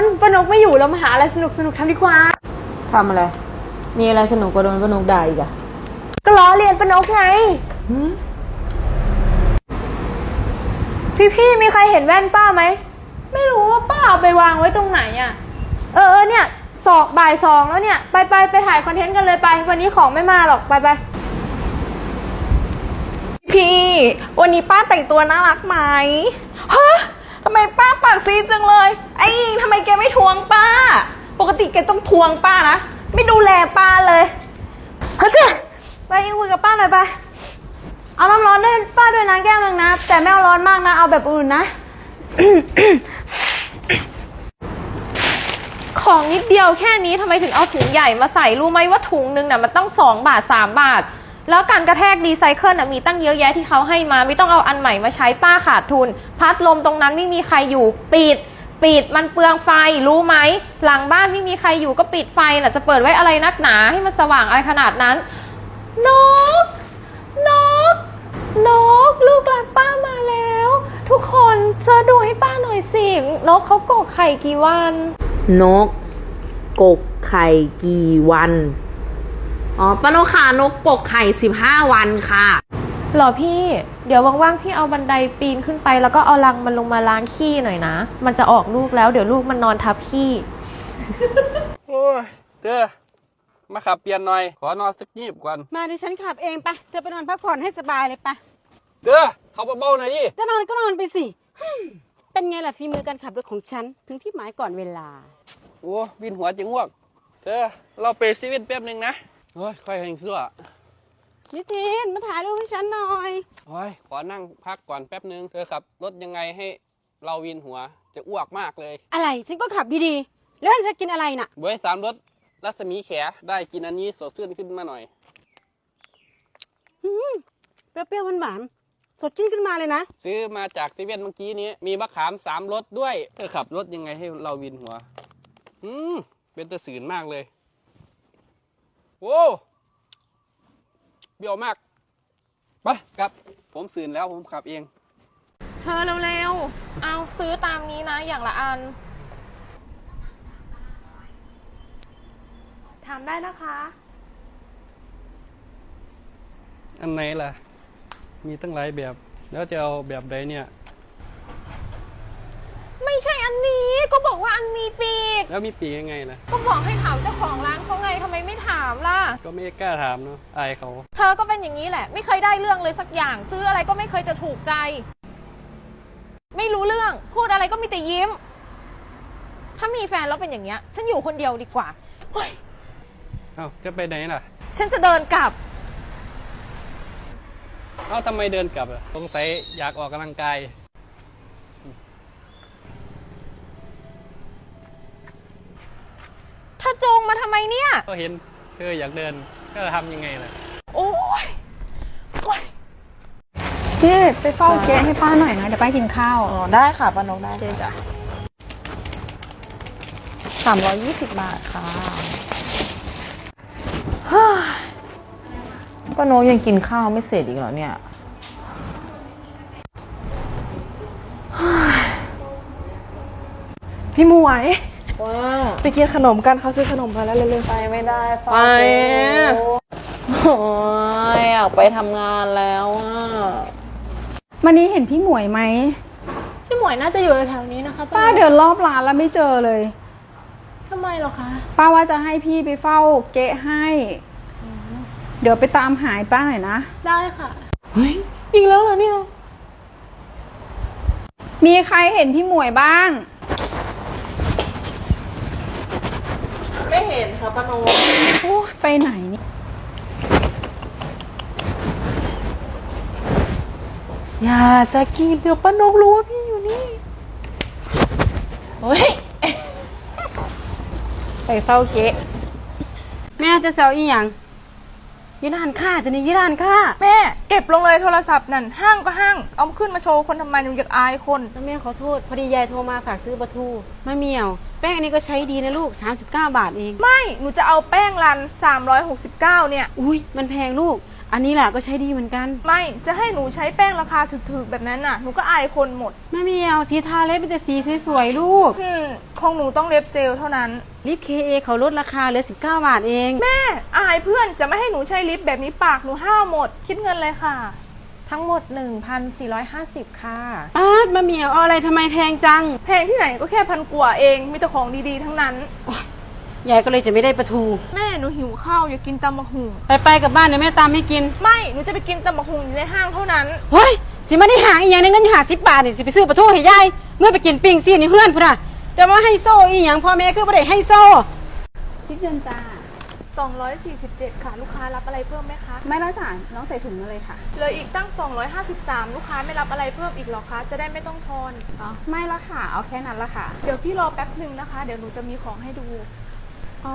นท์ป้านกไม่อยู่เรามาหาอะไรสนุกสนุกๆทำดีกว่า ทำอะไร มีอะไรสนุกกว่าโดนปนุกด่าอีกอะก็ล้อเรียนป้านกไงหืมพี่ๆมีใครเห็นแว่นป้าไหม ไม่รู้ว่าป้าเอาไปวางไว้ตรงไหนอะเออเออเนี่ยสองบ่ายสองแล้วเนี่ย ไปไปไปถ่ายคอนเทนต์กันเลยไป วันนี้ของไม่มาหรอกไปไปพี่ วันนี้ป้าแต่งตัวน่ารักไหมฮะ ทำไมป้าปากซีดจังเลย ไอ้อิงทำไมแกไม่ทวงป้า ปกติแกต้องทวงป้านะ ไม่ดูแลป้าเลยเฮ้ยเจ๊ไปยิงคุยกับป้าหน่อยไป เอาน้ำร้อนด้วยป้าด้วยนะแก้วหนึงนะ แต่ไม่เอาร้อนมากนะ เอาแบบอุ่นนะ ของนิดเดียวแค่นี้ทำไมถึงเอาถุงใหญ่มาใส่รู้ไหมว่าถุงหนึงน่ะมันต้อง2บาท3บาท แล้วการกระแทกรีไซเคิลมีตั้งเยอะแยะที่เขาให้มา ไม่ต้องเอาอันใหม่มาใช้ป้าขาดทุน พัดลมตรงนั้นไม่มีใครอยู่ปิด ปิดมันเปลืองไฟรู้ไหม หลังบ้านไม่มีใครอยู่ก็ปิดไฟน่ะจะเปิดไว้อะไรนักหนาให้มันสว่างอะไรขนาดนั้น นก นก นก ลูกรักป้ามาแล้ว ทุกคนเจอดูให้ป้าหน่อยสิ นกเขากกไข่กี่วัน นก กกไข่กี่วัน อ๋อปนุกค่ะนกกกไข่สิบห้าวันค่ะ หรอพี่ เดี๋ยวว่างๆ พี่เอาบันไดปีนขึ้นไป แล้วก็เอาลังมันลงมาล้างขี้หน่อยนะ มันจะออกลูกแล้ว เดี๋ยวลูกมันนอนทับขี้ โอ้ยเด้อมาขับเปลี่ยนหน่อย ขอนอนสักยีบก่อน มาดิฉันขับเองไป เธอไปนอนพักผ่อนให้สบายเลยไป เด้อเขาเบาๆหน่อยดิ จะนอนก็นอนไปสิฮึ่มเป็นไงล่ะฝีมือการขับรถของฉัน ถึงที่หมายก่อนเวลา โอ้วินหัวจิงวกเด้อเราไปซีเว่นแป๊บหนึงนะ โอ้ยค่อยแหงเสื้อนิทินมาถ่ายรูปให้ฉันหน่อยโอ้ยขอนั่งพักก่อนแป๊บหนึง เธอขับรถยังไงให้เราวินหัว จะอ้วกมากเลย อะไรฉันก็ขับดีๆแล้วเธอกินอะไรน่ะบวยสามรถรัศมีแขได้กินอันนี้สดชื่นขึ้นมาหน่อยเปรี้ยวๆหวานๆสดชื่นขึ้นมาเลยนะ ซื้อมาจากซีเว่นเมื่อกี้นี้ มีมะขามสามรสด้วย เธอขับรถยังไงให้เราวินหัว อืมเป็นตะสืนมากเลย โว้วเบี้ยวมากไปกลับ ผมสืนแล้วผมขับเอง เธอเร็วๆ เอาซื้อตามนี้นะอย่างละอัน ถามได้นะคะ อันไหนล่ะ มีตั้งหลายแบบ แล้วจะเอาแบบใดเนี่ย ไม่ใช่อันนี้ ก็บอกว่าอันมีปีก แล้วมีปีกยังไงล่ะ ก็บอกให้ถามเจ้าของร้านเขาไงทำไมไม่ถามล่ะ ก็ไม่กล้าถามเนาะอายเขา เธอก็เป็นอย่างนี้แหละ ไม่เคยได้เรื่องเลยสักอย่าง ซื้ออะไรก็ไม่เคยจะถูกใจ ไม่รู้เรื่อง พูดอะไรก็มีแต่ยิ้ม ถ้ามีแฟนแล้วเป็นอย่างเงี้ย ฉันอยู่คนเดียวดีกว่าเฮ้ยเอ้าจะไปไหนล่ะ ฉันจะเดินกลับ เอ้าทำไมเดินกลับอะสงสัยอยากออกกำลังกาย ถ้าจงมาทำไมเนี่ย ก็เห็นเธออยากเดินก็ทำยังไงล่ะ โอ้ยโอ้ยพี่ไปเฝ้าเก๊ให้ป้าหน่อยนะ เดี๋ยวป้ากินข้าว อ๋อ ได้ค่ะปนุกได้เจ๊จ้ะสามร้อยยี่สิบบาทค่ะปนุกยังกินข้าวไม่เสร็จอีกเหรอเนี่ย พี่หมวย ว้าไปกินขนมกันเขาซื้อขนมมาแล้วเร็วๆไปไม่ได้เฝ้าไปโอ้ยอยากไปทำงานแล้วอะวันนี้เห็นพี่หมวยไหม พี่หมวยน่าจะอยู่แถวนี้นะคะป้าเดินรอบร้านแล้วไม่เจอเลย ทำไมเหรอคะ ป้าว่าจะให้พี่ไปเฝ้าเก๊ให้ เดี๋ยวไปตามหายป้าหน่อยนะ ได้ค่ะอีกแล้วเหรอเนี่ย มีใครเห็นพี่หมวยบ้าง ไม่ เห็นค่ะปนุกโอ้ยไปไหนนี่อย่าสะกิดเดี๋ยวป้านกรู้ว่าพี่อยู่นี่เฮ้ย ไปเฝ้าเก๊แม่จะแซวอีหยังยี่ร้านค่าจะนี่ยี่ร้านค่าแม่เก็บลงเลยโทรศัพท์นั่นห้างก็ห้าง เอาขึ้นมาโชว์คนทำไมหนูอยากอายคน แล้วแม่ขอโทษ พอดียายโทรมาฝากซื้อปลาทูมะเหมียวแป้งอันนี้ก็ใช้ดีนะลูก 39 บาทเอง ไม่ หนูจะเอาแป้งรัน 369 เนี่ย อุ้ยมันแพงลูก อันนี้แหละก็ใช้ดีเหมือนกันไม่ จะให้หนูใช้แป้งราคาถูกๆ แบบนั้นน่ะ หนูก็อายคนหมดแม่เมียวสีทาเล็บเป็นแต่สีสวยๆลูก อืมของหนูต้องเล็บเจลเท่านั้น ลิปเคเอเขาลดราคาเหลือ 19 บาทเอง แม่ อายเพื่อนจะไม่ให้หนูใช้ลิปแบบนี้ปากหนูห้าวหมด คิดเงินเลยค่ะ ทั้งหมด 1,450 ค่ะ ป้าดมะเหมียวเอาอะไรทำไมแพงจังแพงที่ไหนก็แค่พันกว่าเอง มีแต่ของดีๆทั้งนั้น ยายก็เลยจะไม่ได้ประทู แม่หนูหิวข้าวอยากกินตำบักหุ่งไปไปๆกลับบ้านเดี๋ยวแม่ตามให้กิน ไม่ หนูจะไปกินตำบักหุ่งอยู่ในห้างเท่านั้น เฮ้ย สิมาได้หาอีหยังในเงินอยู่หาสิบบาทนี่สิไปซื้อประทูให้ยายเมื่อไปกินปิ้งซี่นี่เพื่อนพุ่นอะจะมาให้โซ่อีหยังพ่อแม่คือบ่ได้ให้โซ่ คิดเงินจ้า 247 ค่ะ ลูกค้ารับอะไรเพิ่มไหมคะ ไม่แล้วจ้ะน้องใส่ถุงมาเลยค่ะ เหลืออีกตั้ง 253 ลูกค้าไม่รับอะไรเพิ่มอีกเหรอคะ จะได้ไม่ต้องทอนอ๋อไม่ละค่ะ เอาแค่นั้นละค่ะ เดี๋ยวพี่รอแป๊บหนึ่งนะคะ เดี๋ยวหนูจะมีของให้ดู เอา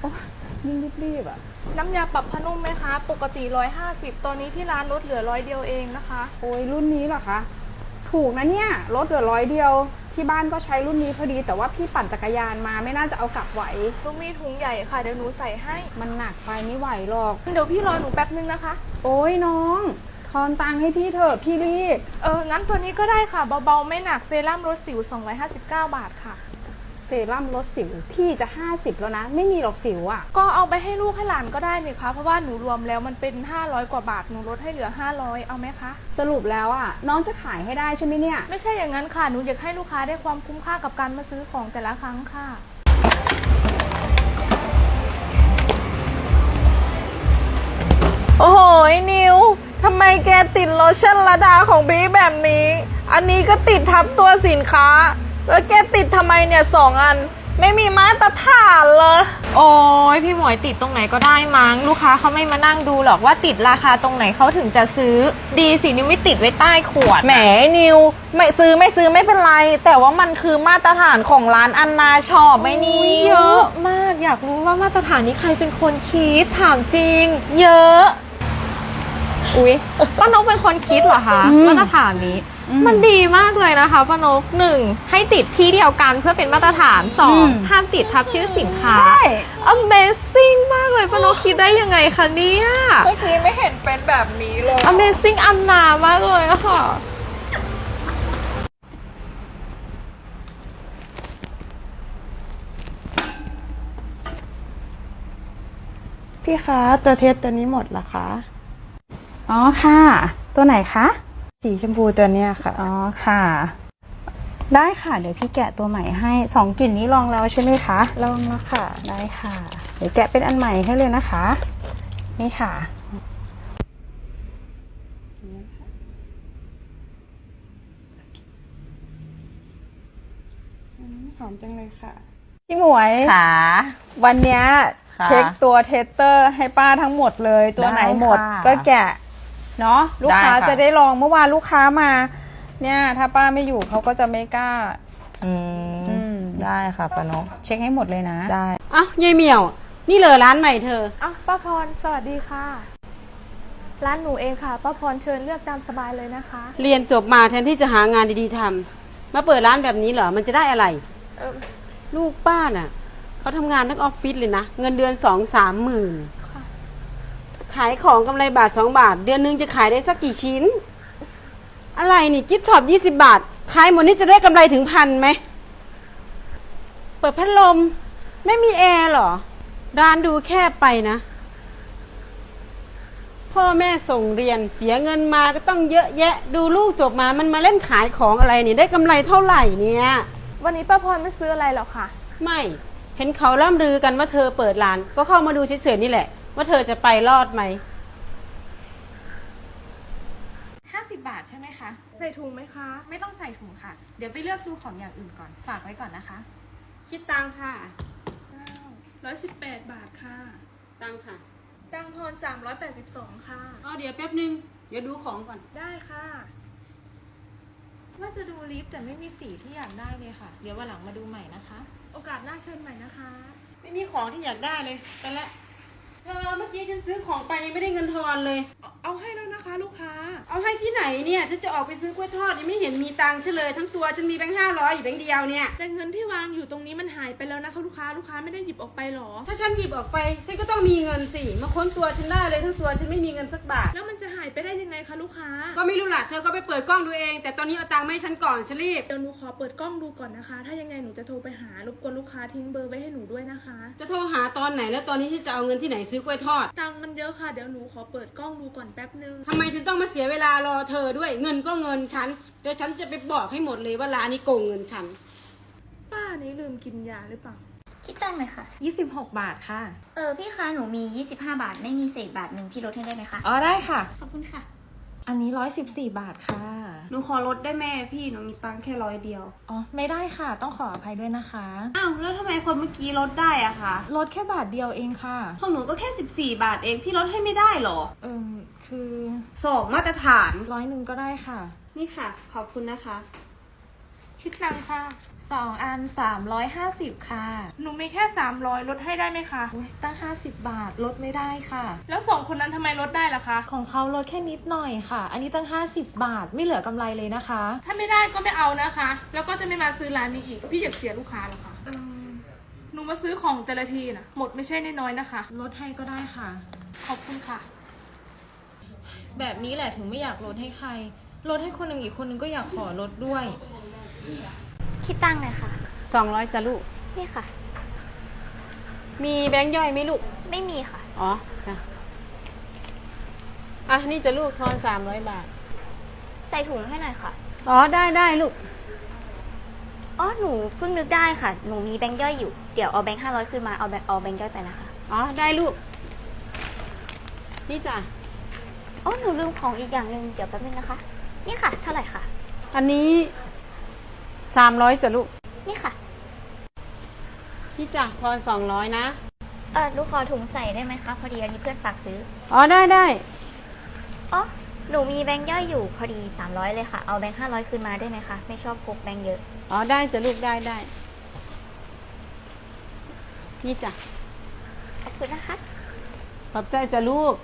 โอ้ยิ่งรีบๆอะ น้ำยาปรับผ้านุ่มไหมคะ ปกติ 150 ตอนนี้ที่ร้านลดเหลือร้อยเดียวเองนะคะ โอ้ยรุ่นนี้เหรอคะ ถูกนะเนี่ย ลดเหลือร้อยเดียว ที่บ้านก็ใช้รุ่นนี้พอดี แต่ว่าพี่ปั่นจักรยานมาไม่น่าจะเอากลับไหวหนูมีถุงใหญ่ค่ะ เดี๋ยวหนูใส่ให้ มันหนักไปไม่ไหวหรอก เดี๋ยวพี่รอหนูแป๊บนึงนะคะ โอ้ยน้องทอนตังค์ให้พี่เถอะพี่รีบ เอองั้นตัวนี้ก็ได้ค่ะ เบาๆ ไม่หนักเซรั่มลดสิว 259 บาทค่ะ เซรั่มลดสิวพี่จะ 50 แล้วนะ ไม่มีหรอกสิวอะ่ะ ก็เอาไปให้ลูกให้หลานก็ได้นี่คะเพราะว่าหนูรวมแล้วมันเป็น 500 กว่าบาท หนูลดให้เหลือ 500 เอาไหมคะ สรุปแล้วอะ่ะ น้องจะขายให้ได้ใช่ไหมเนี่ย ไม่ใช่อย่างนั้นค่ะ หนูอยากให้ลูกค้าได้ความคุ้มค่ากับการมาซื้อของแต่ละครั้งค่ะ โอ้โหนิวทำไมแกติดโลชั่นระดาของบีแบบนี้ อันนี้ก็ติดทับตัวสินค้า แล้วแกติดทำไมเนี่ยสองอัน ไม่มีมาตรฐานเลยโอ้ยพี่หมวยติดตรงไหนก็ได้มั้ง ลูกค้าเขาไม่มานั่งดูหรอกว่าติดราคาตรงไหนเขาถึงจะซื้อ ดีสินิวไม่ติดไว้ใต้ขวดแหมนิว ไม่ซื้อไม่ซื้อไม่เป็นไร แต่ว่ามันคือมาตรฐานของร้านอันนาชอบไหมนิอุ๊ยวเยอะมากอยากรู้ว่ามาตรฐานนี้ใครเป็นคนคิดถามจริง เยอะ อุ๊ยป้านกเป็นคนคิดเหรอคะมาตรฐานนี้ มันดีมากเลยนะคะป้านกหนึ่งให้ติดที่เดียวกันเพื่อเป็นมาตรฐานสองห้ามติดทับชื่อสินค้า ใช่ Amazing มากเลยป้านกคิดได้ยังไงคะเนี่ย เมื่อกี้ไม่เห็นเป็นแบบนี้เลย Amazing อันนามากเลยอะค่ะ พี่คะตัวเทสตัวนี้หมดละคะ อ๋อค่ะ ตัวไหนคะ สีชมพูตัวเนี้ยค่ะ อ๋อค่ะ ได้ค่ะ เดี๋ยวพี่แกะตัวใหม่ให้สองกลิ่นนี้ลองแล้วใช่ไหมคะ ลองแล้วค่ะ ได้ค่ะ เดี๋ยวแกะเป็นอันใหม่ให้เลยนะคะ นี่ค่ะ หอมจังเลยค่ะ พี่หมวย ค่ะ วันเนี้ยค่ะเช็คตัวเทสเตอร์ให้ป้าทั้งหมดเลย ตัวไหนหมดได้ค่ะ ก็แกะ เนาะลูกค้าได้ค่ะ จะได้ลองเมื่อวานลูกค้ามา เนี่ย ถ้าป้าไม่อยู่เขาก็จะไม่กล้า อือืมมได้ค่ะปานกเช็คให้หมดเลยนะได้ อ้าวยายเหมียว นี่เลยร้านใหม่เธออ้าวป้าพร สวัสดีค่ะ ร้านหนูเองค่ะป้าพรเชิญเลือกตามสบายเลยนะคะ เรียนจบมาแทนที่จะหางานดีๆทำมาเปิดร้านแบบนี้เหรอ มันจะได้อะไร เออลูกป้าน่ะเขาทำงานทั้งออฟฟิศเลยนะ เงินเดือนสองสามหมื่นค่ะ ขายของกำไรบาทสองบาท เดือนนึงจะขายได้สักกี่ชิ้น อะไรนี่กิฟต์ท็อปยี่สิบาท ขายหมดนี่จะได้กำไรถึงพันไหม เปิดพัดลม ไม่มีแอร์เหรอ ร้านดูแคบไปนะ พ่อแม่ส่งเรียนเสียเงินมาก็ต้องเยอะแยะ ดูลูกจบมามันมาเล่นขายของอะไรนี่ได้กำไรเท่าไหร่เนี่ย วันนี้ป้าพรไม่ซื้ออะไรหรอกค่ะ ไม่ เห็นเขาล่ำลือกันว่าเธอเปิดร้าน ก็เข้ามาดูเฉยๆนี่แหละ ว่าเธอจะไปรอดไหม 50 บาทใช่ไหมคะ ใส่ถุงไหมคะ ไม่ต้องใส่ถุงค่ะ เดี๋ยวไปเลือกดูของอย่างอื่นก่อน ฝากไว้ก่อนนะคะ คิดตังค่ะ118บาทค่ะตังค่ะตังพร382ค่ะอ๋อเดี๋ยวแป๊บนึง เดี๋ยวดูของก่อน ได้ค่ะ ว่าจะดูลิฟต์แต่ไม่มีสีที่อยากได้เลยค่ะ เดี๋ยววันหลังมาดูใหม่นะคะ โอกาสหน้าเชิญใหม่นะคะ ไม่มีของที่อยากได้เลย ไปละ เธอเมื่อกี้ฉันซื้อของไปยังไม่ได้เงินทอนเลย เอาให้แล้วนะคะลูกค้า เอาให้ที่ไหนเนี่ย ฉันจะออกไปซื้อกล้วยทอดยังไม่เห็นมีตังค์ฉันเลยทั้งตัวฉันมีแบงค์ห้าร้อยอยู่แบงค์เดียวเนี่ยแต่เงินที่วางอยู่ตรงนี้มันหายไปแล้วนะคะลูกค้าลูกค้าไม่ได้หยิบออกไปหรอ ถ้าฉันหยิบออกไปฉันก็ต้องมีเงินสิมาค้นตัวฉันได้เลยทั้งตัวฉันไม่มีเงินสักบาท แล้วมันจะหายไปได้ยังไงคะลูกค้า ก็ไม่รู้ล่ะเธอก็ไปเปิดกล้องดูเอง แต่ตอนนี้เอาตังค์มาให้ฉันก่อนฉันรีบเดี๋ยวหนูขอเปิดกล้องดูก่อนนะคะ ถ้ายังไงหนูจะโทรไปหารบกวนลูกค้าทิ้งเบอร์ไว้ให้หนูด้วยนะคะ จะโทรหาตอนไหนแล้วตอนนี้ฉันจะเอาเงินที่ไหนซื้อกล้วยทอด ตังค์มันเยอะค่ะเดี๋ยวหนูขอเปิดกล้องดูก่อนแป๊บนึงทำไมฉันต้องมาเสียเวลารอเธอด้วยเงินก็เงินฉันเดี๋ยวฉันจะไปบอกให้หมดเลยว่าร้านนี้โกงเงินฉัน ป้านี้ลืมกินยาหรือเปล่า คิดตังค์หน่อยค่ะ 26 บาทค่ะ เออพี่คะหนูมี 25 บาท ไม่มีเศษบาทหนึ่งพี่ลดให้ได้ไหมคะ อ๋อได้ค่ะ ขอบคุณค่ะ อันนี้ 114 บาทค่ะ หนูขอลดได้แม่พี่หนูมีตังค์แค่ร้อยเดียว อ๋อ ไม่ได้ค่ะ ต้องขออภัยด้วยนะคะ อ้าวแล้วทำไมคนเมื่อกี้ลดได้อะคะลดแค่บาทเดียวเองค่ะ ของหนูก็แค่ 14 บาทเองพี่ลดให้ไม่ได้เหรอเอิมคือสองมาตรฐาน ร้อยหนึ่งก็ได้ค่ะ นี่ค่ะ ขอบคุณนะคะ คิดตังค่ะ สองอัน350ค่ะหนูมีแค่ 300ลดให้ได้ไหมคะ อุ๊ยตั้ง50บาทลดไม่ได้ค่ะ แล้วสองคนนั้นทำไมลดได้ล่ะคะ ของเขาลดแค่นิดหน่อยค่ะ อันนี้ตั้ง50บาทไม่เหลือกำไรเลยนะคะถ้าไม่ได้ก็ไม่เอานะคะ แล้วก็จะไม่มาซื้อร้านนี้อีก พี่อยากเสียลูกค้าหรอคะหนูมาซื้อของแต่ละทีนะหมดไม่ใช่น้อยๆนะคะ ลดให้ก็ได้ค่ะ ขอบคุณค่ะ แบบนี้แหละถึงไม่อยากลดให้ใครลดให้คนหนึ่งอีกคนหนึ่งก็อยากขอลดด้วย คิดตังค์หน่อยค่ะ สองร้อยจ้ะลูก นี่ค่ะ มีแบงค์ย่อยไหมลูก ไม่มีค่ะ อ๋อจ้ะอะ นี่จะลูกทอนสามร้อยบาท ใส่ถุงให้หน่อยค่ะ อ๋อ ได้ได้ลูก อ๋อ หนูเพิ่งนึกได้ค่ะ หนูมีแบงค์ย่อยอยู่ เดี๋ยวเอาแบงค์ห้าร้อยขึ้นมา เอาแบงค์เอาแบงค์ย่อยไปนะคะ อ๋อ ได้ลูก นี่จ้ะ อ๋อ หนูลืมของอีกอย่างหนึ่งเดี๋ยวแป๊บนึงนะคะ นี่ค่ะ เท่าไหร่ค่ะ อันนี้ สามร้อยจ้ะลูกนี่ค่ะนี่จ้ะทอนสองร้อยนะ เออหนูขอถุงใส่ได้ไหมคะ พอดีอันนี้เพื่อนฝากซื้อ อ๋อได้ได้อ๋อ หนูมีแบงค์ย่อยอยู่พอดี 300 เลยค่ะ เอาแบงค์500 คืนมาได้ไหมคะ ไม่ชอบพกแบงค์เยอะ อ๋อได้จ้ะลูกได้ได้ นี่จ้ะ ขอบคุณนะคะ ขอบใจจ้ะลูก